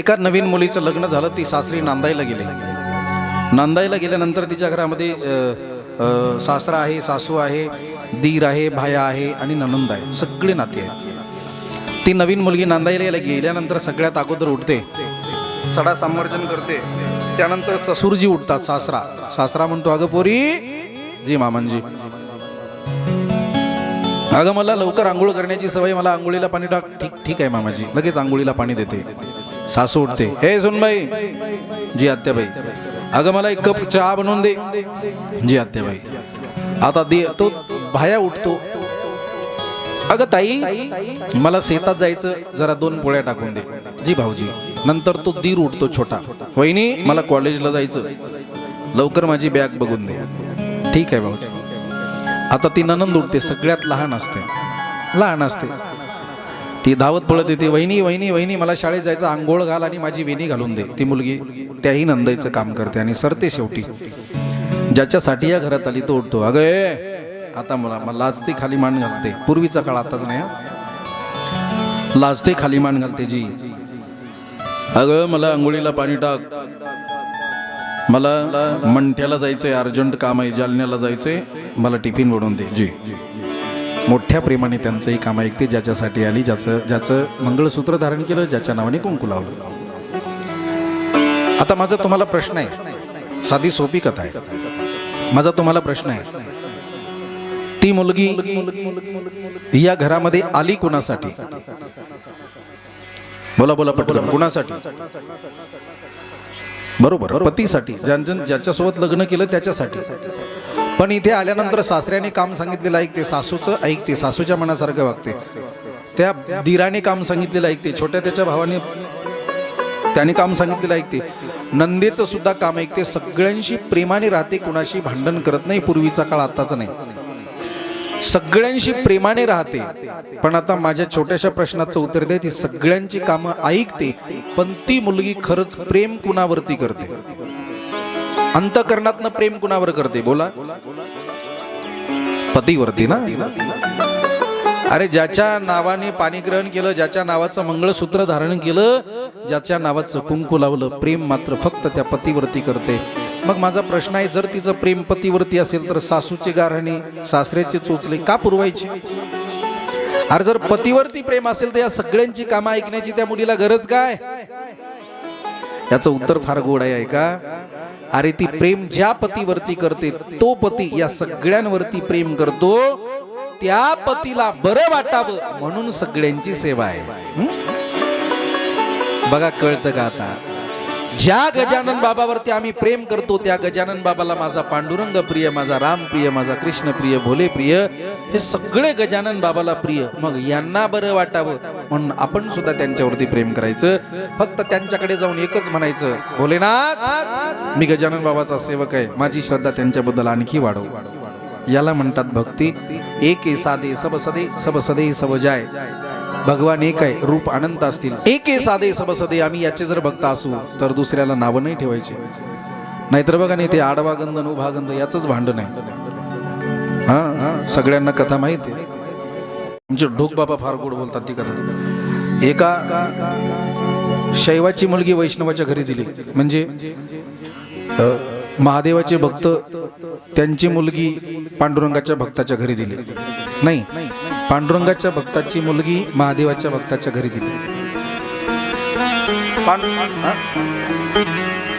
एका नवीन मुलीचं लग्न झालं ती सासरी नांदायला गेले. नांदायला गेल्यानंतर तिच्या घरामध्ये सासरा आहे सासू आहे दीर आहे भाया आहे आणि ननंद आहे सगळे नाते आहेत. ती नवीन मुलगी नांदायला गेल्यानंतर सगळ्यात अगोदर उठते सडा संवर्जन करते त्यानंतर ससूरजी उठतात सासरा. सासरा म्हणतो अगं पोरी जी मामांजी. अगं मला लवकर आंघोळ करण्याची सवय मला आंघोळीला पाणी टाक. ठीक ठीक आहे मामाजी. लगेच आंघोळीला पाणी देते. सासू उठते. हे सुनबाई जी आत्याबाई अगं मला एक कप चहा बनवून दे. जी आत्याबाई आता दे तो भाया उठतो. अगं ताई मला शेतात जायचं जरा दोन पोळ्या टाकून दे. जी भाऊजी नंतर तो दीर उठतो छोटा. वहिनी मला कॉलेजला जायचं. लवकर माझी बॅग बघून दे. ठीक आहे भाऊजी. आता ती ननंद उठते सगळ्यात लहान असते. लहान असते. ती धावत पळत येते वहिनी वहिनी वहिनी मला शाळेत जायचं आंघोळ घाल आणि माझी वेणी घालून दे. ती मुलगी त्याही नंदाईचं काम करते आणि सरते शेवटी. ज्याच्यासाठी या घरात आली तो उठतो अगं ए, आता मला मला लाजते खाली मान घालते. पूर्वीचा काळ आताच नाही लाजते खाली मान घालते जी. अगं मला आंघोळीला पाणी टाक. मला मंठ्याला जायचंय अर्जंट काम आहे जालन्याला जायचंय. मला टिफिन बनवून दे जी. मोठ्या प्रेमाने त्यांचंही काम ऐकते ज्याच्यासाठी आली ज्याचं ज्याचं मंगळसूत्र धारण केलं ज्याच्या नावाने कुंकू लावलं. आता माझा तुम्हाला प्रश्न आहे. साधी सोपी कथा आहे. माझा तुम्हाला प्रश्न आहे. ती मुलगी या घरामध्ये आली कुणासाठी? बोला बोला पटकन. कुणासाठी? बरोबर पतीसाठी. ज्यांच्या ज्याच्यासोबत लग्न केलं त्याच्यासाठी. पण इथे आल्यानंतर सासऱ्याने काम सांगितलेलं ऐकते सासूचं ऐकते सासूच्या मनासारखं वागते. त्या दिराने काम सांगितलेलं ऐकते छोट्या त्याच्या भावाने त्याने काम सांगितलेलं ऐकते नंदेचं सुद्धा काम ऐकते सगळ्यांशी प्रेमाने राहते कुणाशी भांडण करत नाही पूर्वीचा काळ आताचा नाही. सगळ्यांशी प्रेमाने राहते. पण आता माझ्या छोट्याशा प्रश्नाचं उत्तर दे ती सगळ्यांची कामं ऐकते पण ती मुलगी खरंच प्रेम कुणावरती करते? अंतकरणातनं प्रेम कुणावर करते? बोला. पतीवरती ना? अरे ज्याच्या नावाने पाणी ग्रहण केलं ज्याच्या नावाचं मंगळसूत्र धारण केलं ज्याच्या नावाचं कुंकू लावलं प्रेम मात्र फक्त त्या पतीवरती करते. मग माझा प्रश्न आहे जर तिचं प्रेम पतीवरती असेल तर सासूची गारहाणे सासऱ्याचे चोचले का पुरवायचे? अरे जर पतीवरती प्रेम असेल तर या सगळ्यांची कामं ऐकण्याची त्या मुलीला गरज काय? याचं उत्तर फार गोड आहे का अरे ती प्रेम ज्या पतीवरती करते तो पती या सगळ्यांवरती प्रेम करतो त्या पतीला बरं वाटावं म्हणून सगळ्यांची सेवा आहे. बघा कळतं का आता? ज्या गजानन बाबावरती आम्ही प्रेम करतो त्या गजानन बाबाला माझा पांडुरंग प्रिय माझा राम प्रिय माझा कृष्ण प्रिय भोले प्रिय हे सगळे गजानन बाबाला प्रिय. मग यांना बरं वाटावं म्हणून आपण सुद्धा त्यांच्यावरती प्रेम करायचं. फक्त त्यांच्याकडे जाऊन एकच म्हणायचं भोलेनाथ मी गजानन बाबाचा सेवक आहे. माझी श्रद्धा त्यांच्याबद्दल आणखी वाढव. याला म्हणतात भक्ती. एक साधे सब सदे सब सदे सब जाय. भगवान एक आहे रूप अनंत असतील. एक साधे सबसदे आम्ही याचे जर भक्त असू तर दुसऱ्याला नावं नाही ठेवायचे. नाहीतर बघा नाही ते आडवा गंध न उभा गंध याच भांडण आहे. हा हा सगळ्यांना कथा माहीत आहे. आमचे ढोक बाबा फार गोड बोलतात ती कथा. एका शैवाची मुलगी वैष्णवाच्या घरी दिली. म्हणजे महादेवाचे भक्त त्यांची मुलगी पांडुरंगाच्या भक्ताच्या घरी दिली. नाही पांडुरंगाच्या भक्ताची मुलगी महादेवाच्या भक्ताच्या घरी दिली हा?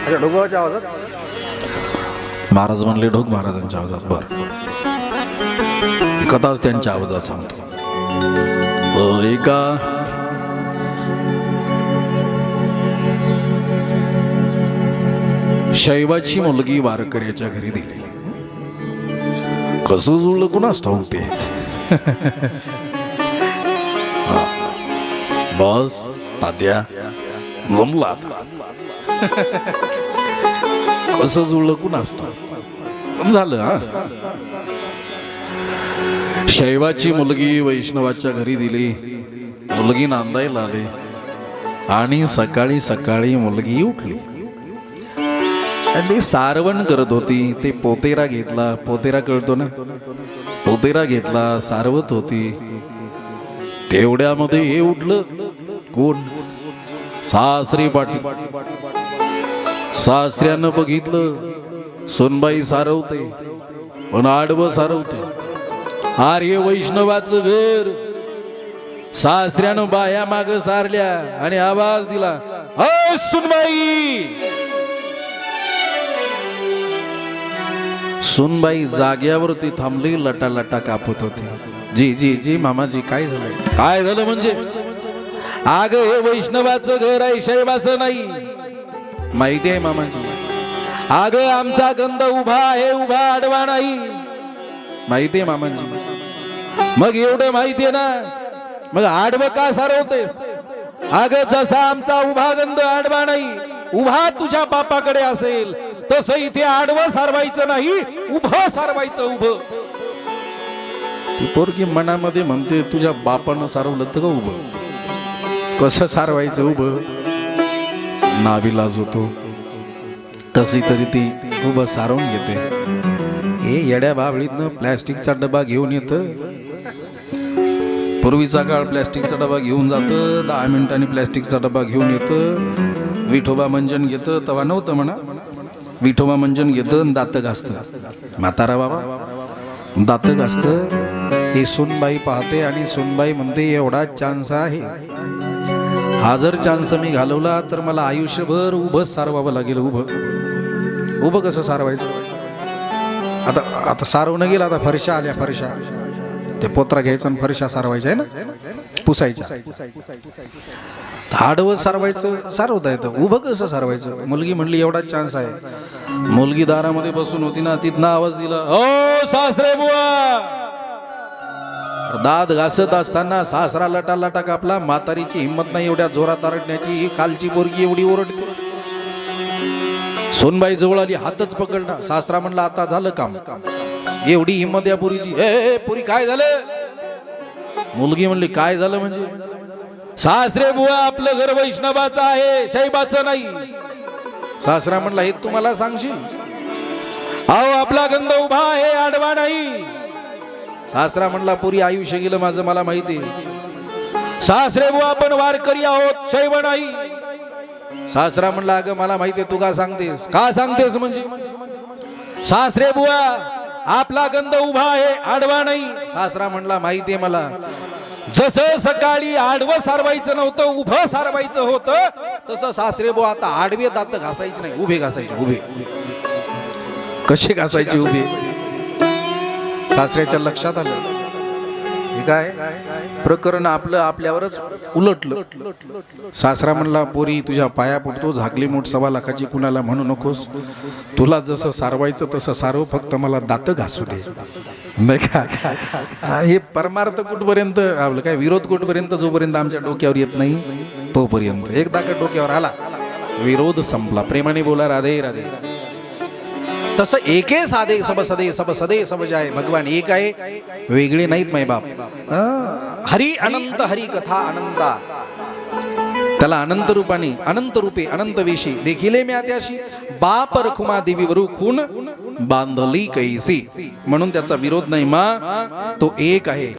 अच्छा, आवाजात महाराज म्हणले ढोक महाराजांच्या आवाजात बर ही कथाच त्यांच्या आवाजात सांगतो एका शैवाची मुलगी वारकऱ्याच्या घरी दिली कसं जुळलं कुणास ठाऊक ते. बस तात्या जमला आता कसं जुळलं ठाऊक पण झालं हा. शैवाची मुलगी वैष्णवाच्या घरी दिली. मुलगी नांदायला आली. आणि सकाळी सकाळी मुलगी उठली. आणि ते सारवण करत होती. ते पोतेरा घेतला. पोतेरा कळतो ना? पोतेरा घेतला सारवत होती. तेवढ्यामध्ये हे उठलं. कोण? सासरी पाटील. सासऱ्यानं बघितलं. सोनबाई सारवते. पण आडवं सारवते. आर्य वैष्णवाचं घर. सासऱ्यानं बाया माग सारल्या आणि आवाज दिला "अ, सुनबाई! सुनबाई जाग्यावरती थांबली लटा लटा कापत होती. जी जी जी मामाजी काय झालं? काय झालं म्हणजे? अग हे वैष्णवाचं घर आहे शैवाचं नाही. माहिती आहे मामाजी? अग आमचा गंध उभा आहे उभा आडवा नाही. माहिती आहे मामाजी? मग एवढं माहिती आहे ना? मग आडवं का सारवतेस? अग जसा आमचा उभा गंध आडवा नाही उभा तुझ्या बापाकडे असेल. तसं इथे आडवं सारवायचं नाही उभं सारवायचं उभं. ती पोरगी मनामध्ये म्हणते तुझ्या बापानं सारवलं तर का उभं? कसं सारवायचं उभं? नाविलाज होतो तशी तरी ती उभं सारवून घेते. हे येड्या बाबळीतनं प्लॅस्टिकचा डबा घेऊन येतं. पूर्वीचा काळ प्लॅस्टिकचा डबा घेऊन जातं दहा मिनिटांनी प्लॅस्टिकचा डबा घेऊन येतं. विठोबा मंजन घेतं तेव्हा नव्हतं म्हणा. विठोबा म्हणजे घेतं आणि दातं घासतं. म्हातारा बाबा दातं घासतं. हे सुनबाई पाहते आणि सुनबाई म्हणते एवढा चान्स आहे. हा जर चान्स मी घालवला तर मला आयुष्यभर उभं सारवावं लागेल उभं. उभं कसं सारवायचं? आता आता सारवणं गेलं आता फरशा आल्या फरशा. ते पोत्रा घ्यायचा आणि फरशा सारवायच्या आहे ना? पुसायच्या. आडवं सारवायचं सारवता येतं. उभं कसं सारवायचं? मुलगी म्हणली एवढा चान्स आहे. मुलगी दारामध्ये बसून होती ना तिथनं आवाज दिला ओ सासरे बुवा! दात घासत असताना सासरा लटा लटा कापला म्हातारीची हिंमत नाही एवढ्या जोरात आरडण्याची ही खालची पोरगी एवढी ओरडते. सोनबाई जवळ आली हातच पकडला. सासरा म्हणला आता झालं काम. एवढी हिंमत या पुरीची. हे ए, पुरी काय झालं? मुलगी म्हणली काय झालं म्हणजे? सासरे बुवा आपलं घर वैष्णवाचं आहे शैबाचं नाही. सासरा म्हणला हे तुम्हाला सांगशील? अहो आपला गंध उभा आहे आडवा नाही. सासरा म्हणला पुरी आयुष्य गेलं माझं मला माहिती सासरे बुवा आपण वारकरी आहोत शैव नाही. सासरा म्हणला अगं मला माहितीये तू का सांगतेस? का सांगतेस म्हणजे? सासरे बुवा आपला गंध उभा आहे आडवा नाही. सासरा म्हणला माहितीये मला. जसं सकाळी आडवं सारवायचं नव्हतं उभं सारवायचं होतं तसं सासरे बुवा आता आडवे दात घासायचे नाही उभे घासायचे उभे. कसे घासायचे उभे? सासऱ्याच्या लक्षात आलं. काय? प्रकरण आपलं आपल्यावरच उलटलं. सासरा म्हणला पोरी तुझ्या पाया पडतो झाकली मोठ सवा लाखाची कुणाला म्हणू नकोस. तुला जसं सारवायचं तसं सारव फक्त मला दात घासू दे. नाही का? हे परमार्थ कुठपर्यंत आपलं काय? विरोध कुठपर्यंत? जोपर्यंत आमच्या डोक्यावर येत नाही तोपर्यंत. एकदा का डोक्यावर आला विरोध संपला. प्रेमाने बोला राधे राधे. तसं एके साधे सब सदे सब सदे सब जाय. भगवान एक आहे वेगळे नाहीत माय बाप. हरी अनंत हरी कथा अनंता. त्याला अनंत रूपाने अनंत रूपे अनंत वेशी देखिले मी त्याशी बाप रखुमा देवीवरू खून बांधली कैसी. म्हणून त्याचा विरोध नाही मा. तो एक आहे.